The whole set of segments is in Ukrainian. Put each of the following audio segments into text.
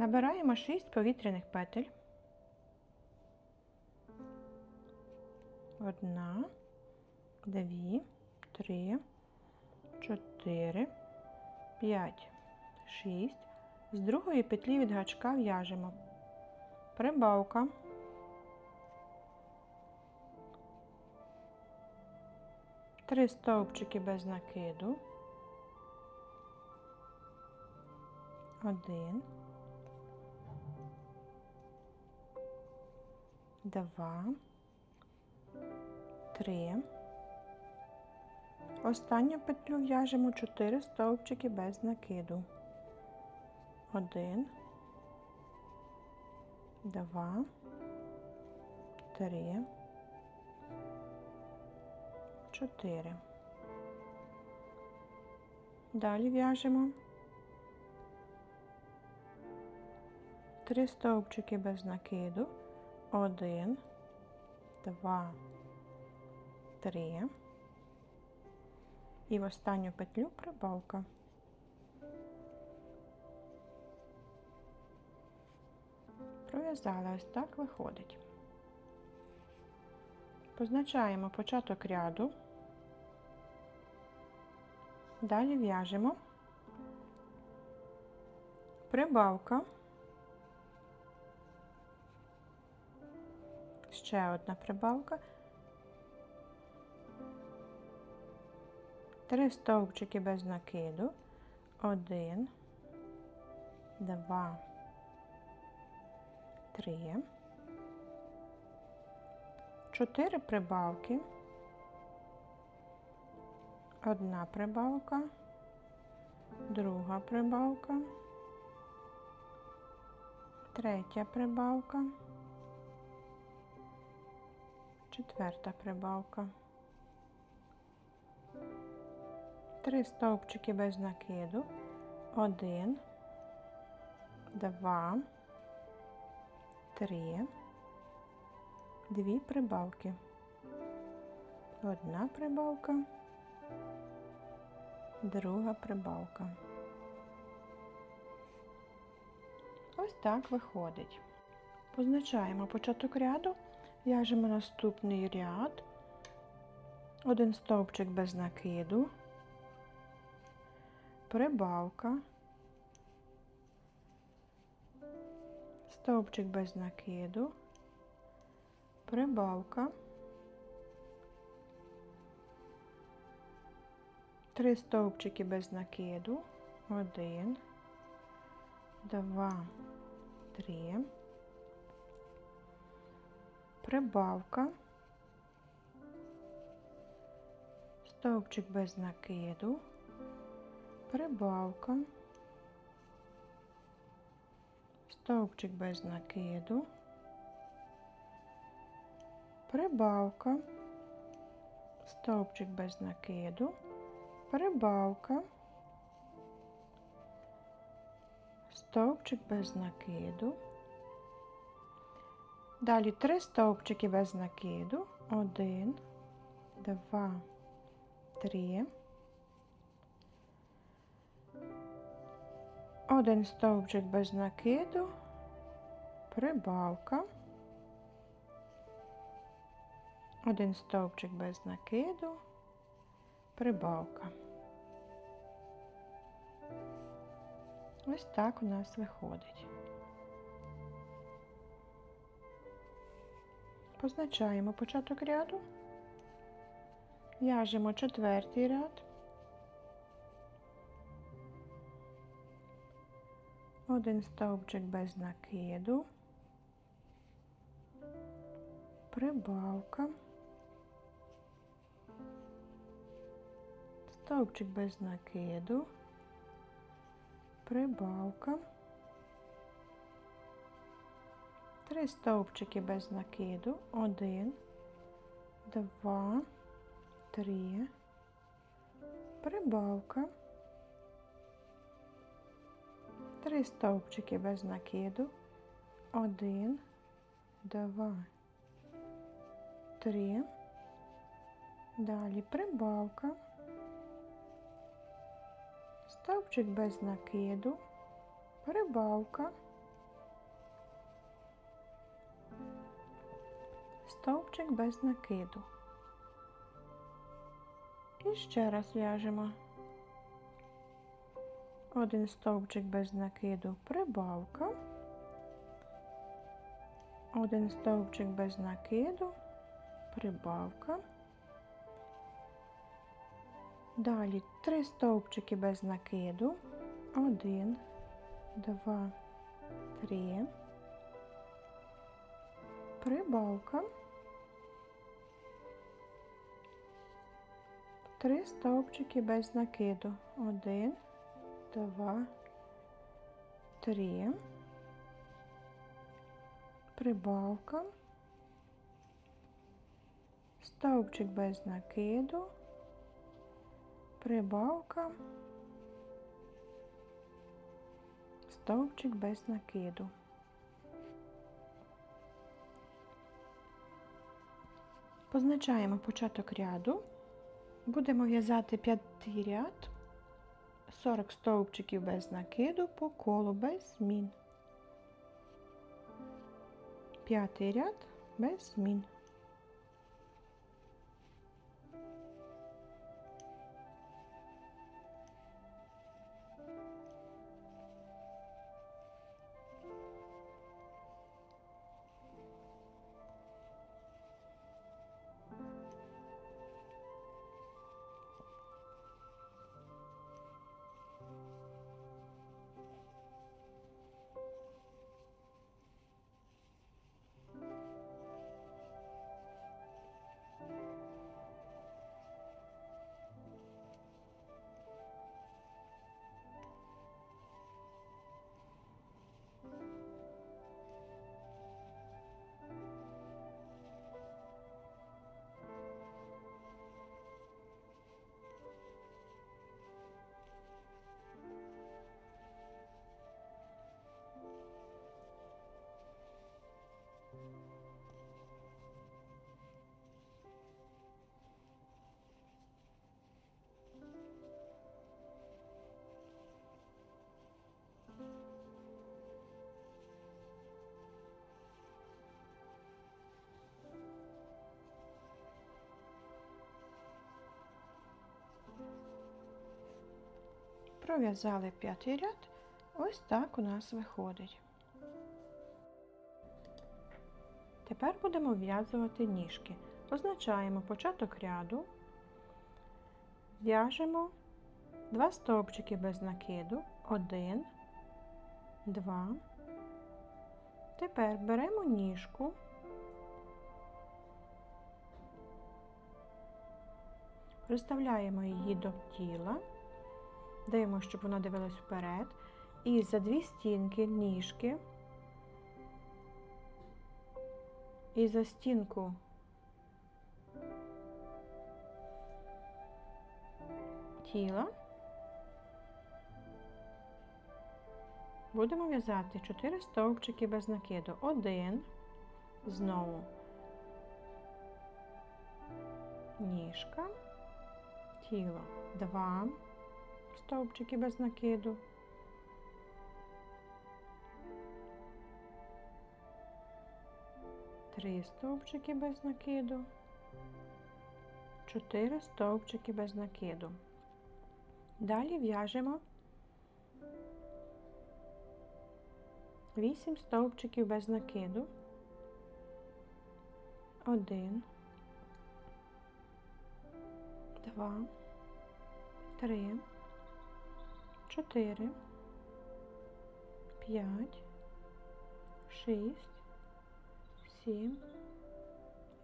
Набираємо 6 повітряних петель. Одна, дві, три, чотири, п'ять, шість. З другої петлі від гачка в'яжемо. Прибавка. Три стовпчики без накиду. Один. Два. Три. Останню петлю в'яжемо 4 стовпчики без накиду. Один. Два. Три. Чотири. Далі в'яжемо три стовпчики без накиду. Один, два, три. І в останню петлю прибавка. Пров'язали, ось так виходить. Позначаємо початок ряду. Далі в'яжемо прибавка, ще одна прибавка, три стовпчики без накиду, один, два, три, чотири прибавки. Одна прибавка, друга прибавка, третя прибавка, четверта прибавка. Три стовпчики без накиду. Один, два, три, дві прибавки. Одна прибавка друга прибавка. Ось так виходить. Позначаємо початок ряду, в'яжемо наступний ряд, один стовпчик без накиду, прибавка, стовпчик без накиду, прибавка. Три стовпчики без накиду. Один, два, три. Прибавка. Стовпчик без накиду. Прибавка. Стовпчик без накиду. Прибавка. Стовпчик без накиду прибавка, стовпчик без накиду. Далі три стовпчики без накиду. Один, два, три. Один стовпчик без накиду, прибавка. Один стовпчик без накиду прибавка. Ось так у нас виходить. Позначаємо початок ряду, в'яжемо четвертий ряд, один стовпчик без накиду, прибавка. стовпчик без накиду, прибавка, три стовпчики без накиду, один, два, три, прибавка, три стовпчики без накиду, один, два, три, далі прибавка. Стовпчик без накиду, прибавка, стовпчик без накиду. І ще раз в'яжемо. Один стовпчик без накиду, прибавка. Один стовпчик без накиду, прибавка. Далі три стовпчики без накиду. Один, два, три. Прибавка. Три стовпчики без накиду. Один, два, три. Прибавка. Стовпчик без накиду. Прибавка. Стовпчик без накиду. Позначаємо початок ряду. Будемо в'язати п'ятий ряд, 40 стовпчиків без накиду по колу без змін. П'ятий ряд без змін. Пров'язали п'ятий ряд. Ось так у нас виходить. Тепер будемо в'язувати ніжки. Позначаємо початок ряду, в'яжемо два стовпчики без накиду, один, два. Тепер беремо ніжку, приставляємо її до тіла. Даємо, щоб вона дивилась вперед. І за дві стінки ніжки. І за стінку. Тіла будемо в'язати 4 стовпчики без накиду. Один, знову. Ніжка, тіло, два стовпчики без накиду. Три стовпчики без накиду, чотири стовпчики без накиду. Далі в'яжемо 8 стовпчиків без накиду. Один, два, три. 4, 5, 6, 7,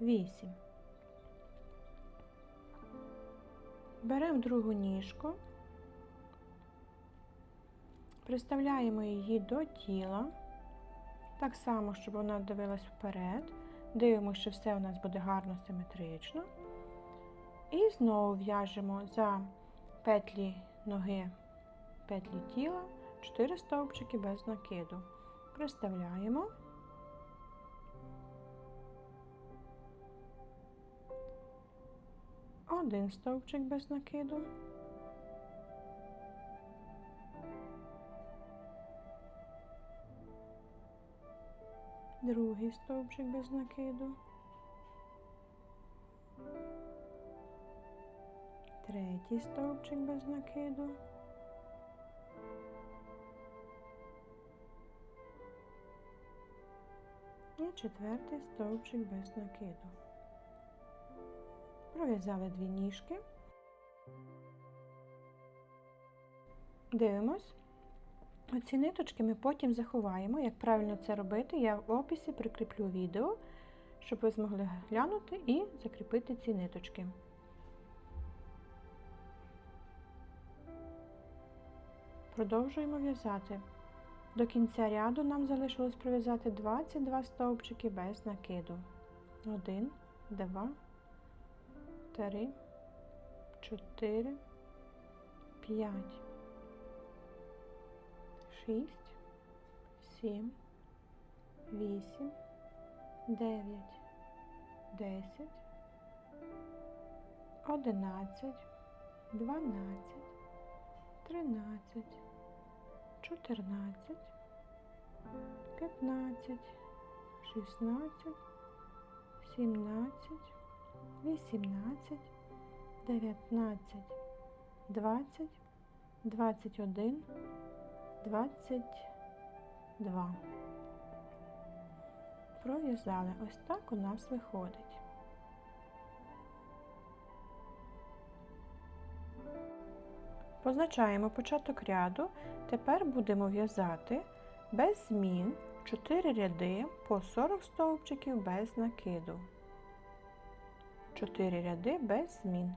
8. Беремо другу ніжку, приставляємо її до тіла, так само, щоб вона дивилась вперед. Дивимося, що все у нас буде гарно симетрично. І знову в'яжемо за петлі ноги петлі тіла, 4 стовпчики без накиду. Приставляємо. Один стовпчик без накиду. Другий стовпчик без накиду. Третій стовпчик без накиду. Четвертий стовпчик без накиду. Пров'язали дві ніжки. Дивимось. Оці ниточки ми потім заховаємо. Як правильно це робити, я в описі прикріплю відео, щоб ви змогли глянути і закріпити ці ниточки. Продовжуємо в'язати. До кінця ряду нам залишилось пров'язати 22 стовпчики без накиду. 1, 2, 3, 4, 5, 6, 7, 8, 9, 10, 11, 12, 13, 14, 15, 16, 17, 18, 19, 20, 21, 22. Пров'язали. Ось так у нас виходить. Позначаємо початок ряду. Тепер будемо в'язати без змін 4 ряди по 40 стовпчиків без накиду. 4 ряди без змін.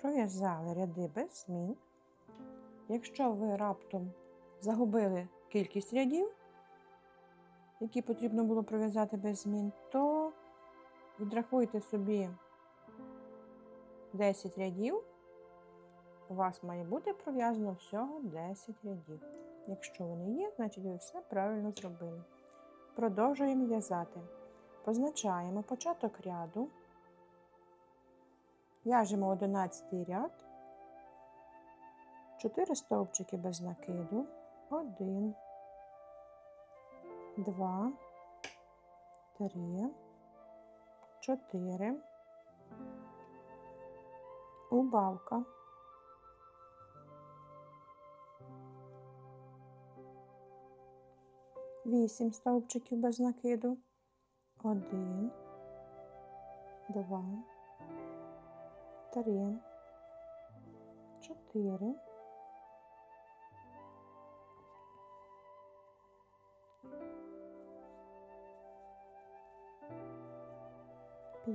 Пров'язали ряди без змін. Якщо ви раптом загубили кількість рядів, які потрібно було пров'язати без змін, то відрахуйте собі 10 рядів. У вас має бути пров'язано всього 10 рядів. Якщо вони є, значить ви все правильно зробили. Продовжуємо в'язати. Позначаємо початок ряду, в'яжемо 11 ряд, 4 стовпчики без накиду, 1, 2, 3, 4, убавка. Вісім стовпчиків без накиду. Один, два, три, чотири,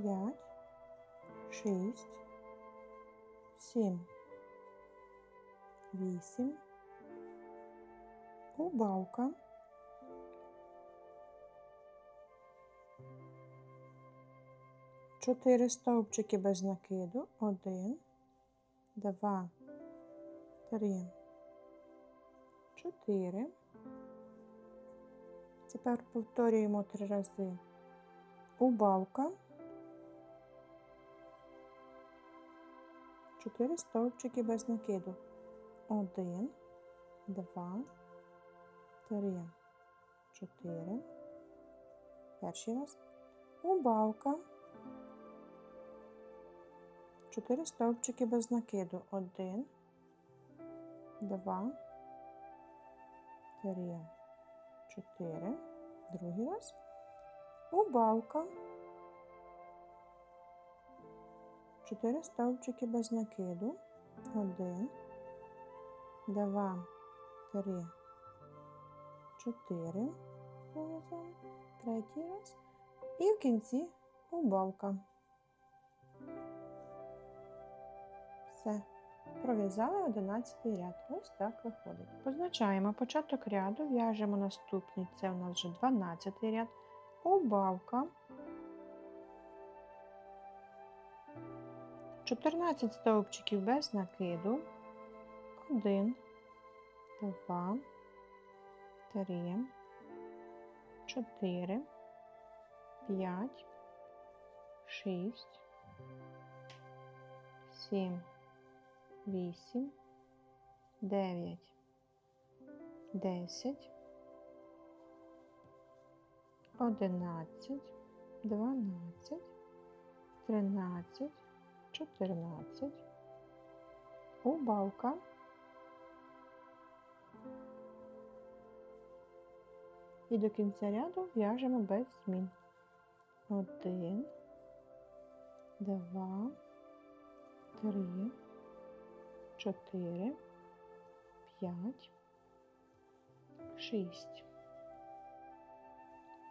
п'ять, шість, сім, вісім, убавка. Чотири стовпчики без накиду. Один, два, три, чотири. Тепер повторюємо три рази. Убавка. Чотири стовпчики без накиду. Один, два, три, чотири. Перший раз. Убавка. 4 стовпчики без накиду. 1, 2, 3, 4. Другий раз. Убавка. 4 стовпчики без накиду. 1, 2, 3, 4. Пров'язали. Третій раз. І в кінці убавка. Все. Пров'язали 11 ряд. Ось так виходить. Позначаємо початок ряду, в'яжемо наступний, це у нас вже 12 ряд, убавка. 14 стовпчиків без накиду. 1, 2, 3, 4, 5, 6, 7, 8, 9, десять, одинадцять, дванадцять, тринадцять, чотирнадцять. Убавка. І до кінця ряду в'яжемо без змін. Один, два, три, чотири, п'ять, шість,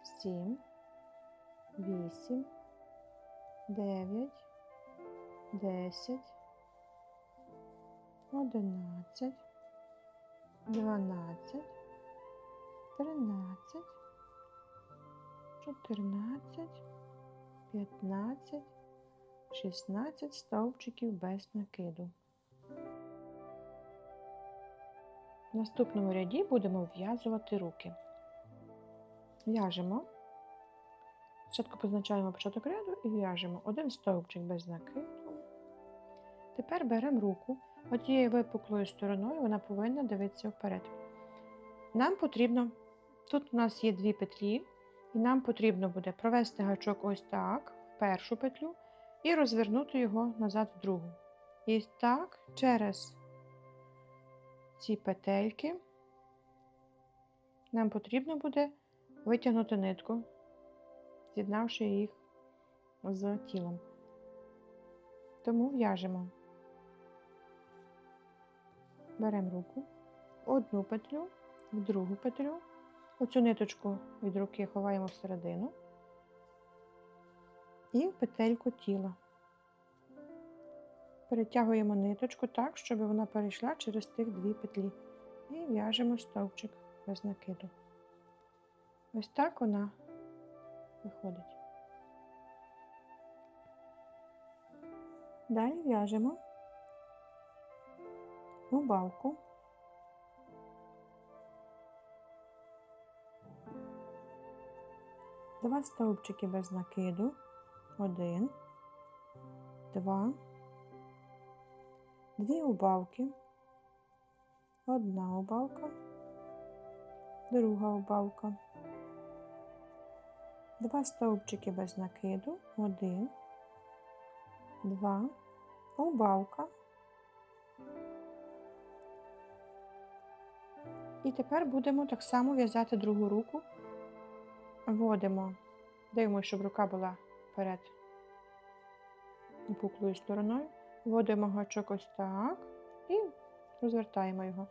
сім, вісім, дев'ять, десять, одинадцять, дванадцять, тринадцять, чотирнадцять, п'ятнадцять, шістнадцять стовпчиків без накиду. В наступному ряді будемо в'язувати руки. В'яжемо. Спочатку позначаємо початок ряду і в'яжемо один стовпчик без накиду. Тепер беремо руку. Однією випуклою стороною вона повинна дивитися вперед. Нам потрібно, тут у нас є дві петлі, і нам потрібно буде провести гачок ось так, в першу петлю, і розвернути його назад в другу. І так, через ці петельки нам потрібно буде витягнути нитку, з'єднавши їх з тілом. Тому в'яжемо. Беремо руку, одну петлю, в другу петлю. Оцю ниточку від руки ховаємо всередину і в петельку тіла. Перетягуємо ниточку так, щоб вона перейшла через тих дві петлі. І в'яжемо стовпчик без накиду. Ось так вона виходить. Далі в'яжемо убавку. Два стовпчики без накиду. Один, два, дві убавки, одна убавка, друга убавка, два стовпчики без накиду, один, два, убавка. І тепер будемо так само в'язати другу руку, вводимо, дивимося, щоб рука була вперед опуклою стороною, вводимо гачок ось так і розвертаємо його.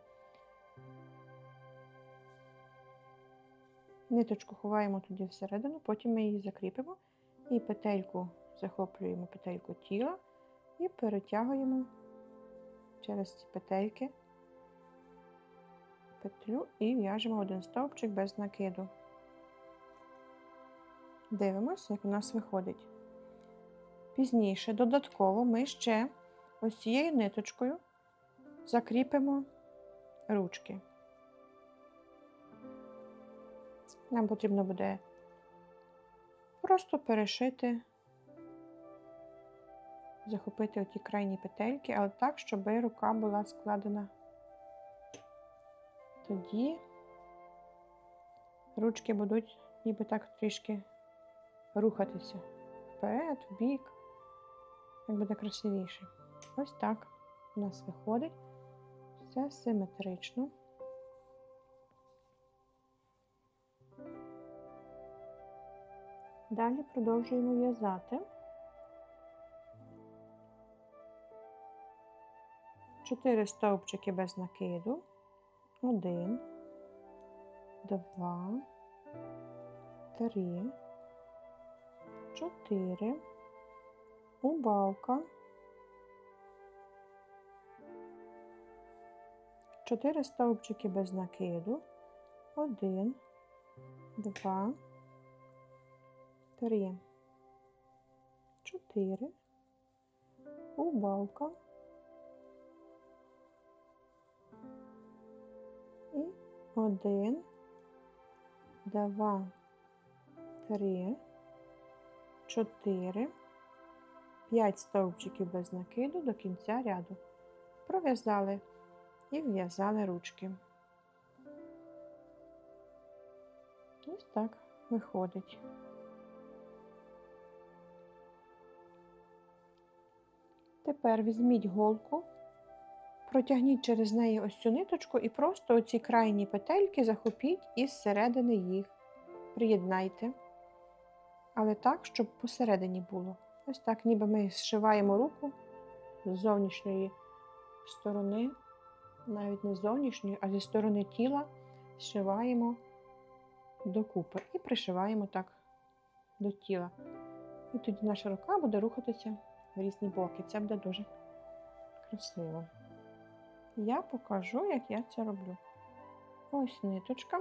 Ниточку ховаємо тоді всередину, потім ми її закріпимо і петельку захоплюємо петельку тіла і перетягуємо через ці петельки петлю і в'яжемо один стовпчик без накиду. Дивимося, як у нас виходить. Пізніше, додатково, ми ще ось цією ниточкою закріпимо ручки. Нам потрібно буде просто перешити, захопити оті крайні петельки, але так, щоб рука була складена. Тоді ручки будуть ніби так трішки рухатися вперед, в бік, як буде красивіше. Ось так у нас виходить. Все симетрично. Далі продовжуємо в'язати. Чотири стовпчики без накиду. Один, два, три, чотири, убавка, чотири стовпчики без накиду, один, два, три, чотири, убавка. Один, два, три, чотири, п'ять стовпчиків без накиду до кінця ряду. Пров'язали і в'язали ручки. Ось так виходить. Тепер візьміть голку, протягніть через неї ось цю ниточку і просто оці крайні петельки захопіть із середини їх. Приєднайте. Але так, щоб посередині було. Ось так, ніби ми зшиваємо руку з зовнішньої сторони, навіть не з зовнішньої, а зі сторони тіла зшиваємо докупи і пришиваємо так до тіла. І тоді наша рука буде рухатися в різні боки. Це буде дуже красиво. Я покажу, як я це роблю. Ось ниточка.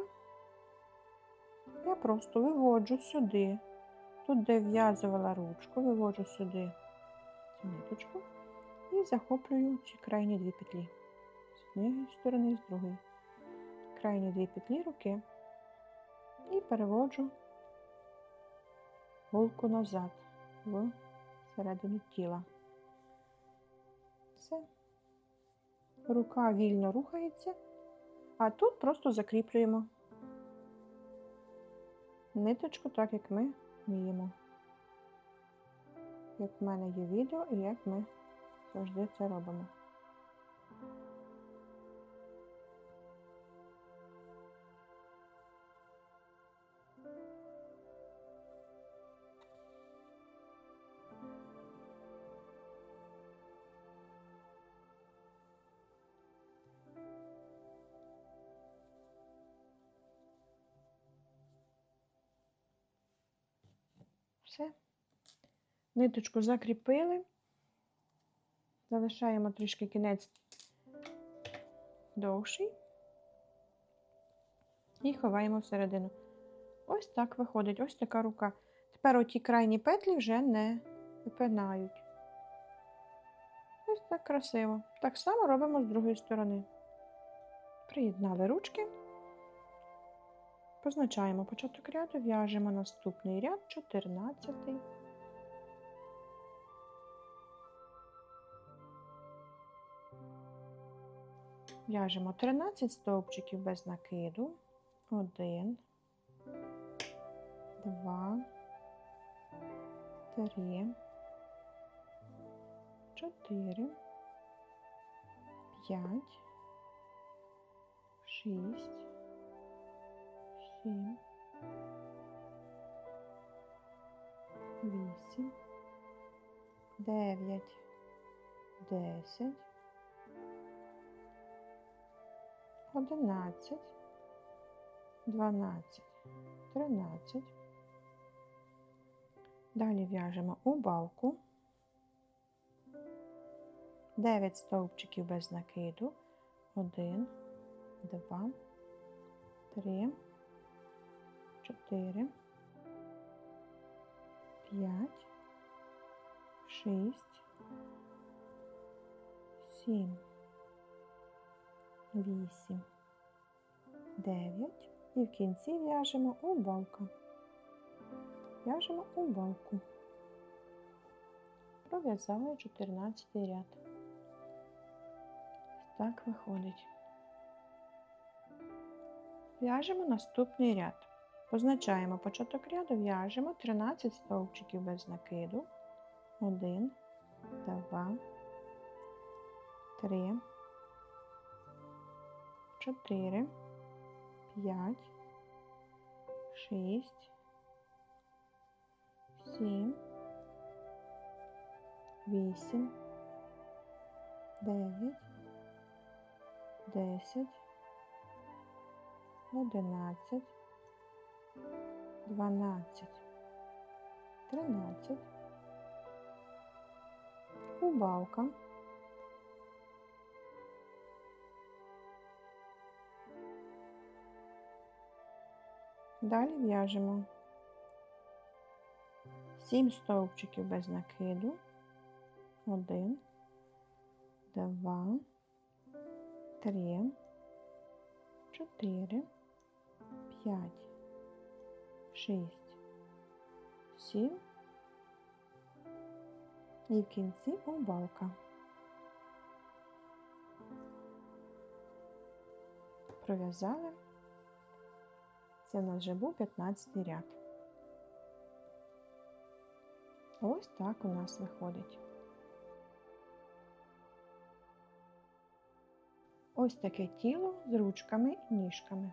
Я просто виводжу сюди. Тут, де в'язувала ручку, виводжу сюди цю ниточку і захоплюю ці крайні дві петлі. З однієї сторони з другої. Крайні дві петлі руки. І переводжу голку назад в середину тіла. Все. Рука вільно рухається, а тут просто закріплюємо ниточку, так як ми вміємо. Як в мене є відео і як ми завжди це робимо. Все. Ниточку закріпили, залишаємо трішки кінець довший і ховаємо всередину. Ось так виходить, ось така рука. Тепер оті крайні петлі вже не випинають. Ось так красиво. Так само робимо з другої сторони. Приєднали ручки. Позначаємо початок ряду, в'яжемо наступний ряд 14. В'яжемо 13 стовпчиків без накиду. 1, 2, 3, 4, 5, 6, сім, вісім, дев'ять, десять, одинадцять, дванадцять, тринадцять. Далі в'яжемо убавку. 9 стовпчиків без накиду. 1, 2, 3, 4, 5, 6, 7, 8, 9 і в кінці в'яжемо убавка. В'яжемо убавку. Пров'язали 14 ряд. Так виходить. В'яжемо наступний ряд. Позначаємо початок ряду, в'яжемо 13 стовпчиків без накиду. 1, 2, 3, 4, 5, 6, 7, 8, 9, 10, 11, 12, 13, убавка, Далі в'яжемо. 7 стовпчиків без накиду, 1, 2, 3, 4, 5, 6, 7 і в кінці убавка. Пров'язали Це в нас вже був 15 ряд. Ось так у нас виходить. Ось таке тіло з ручками і ніжками.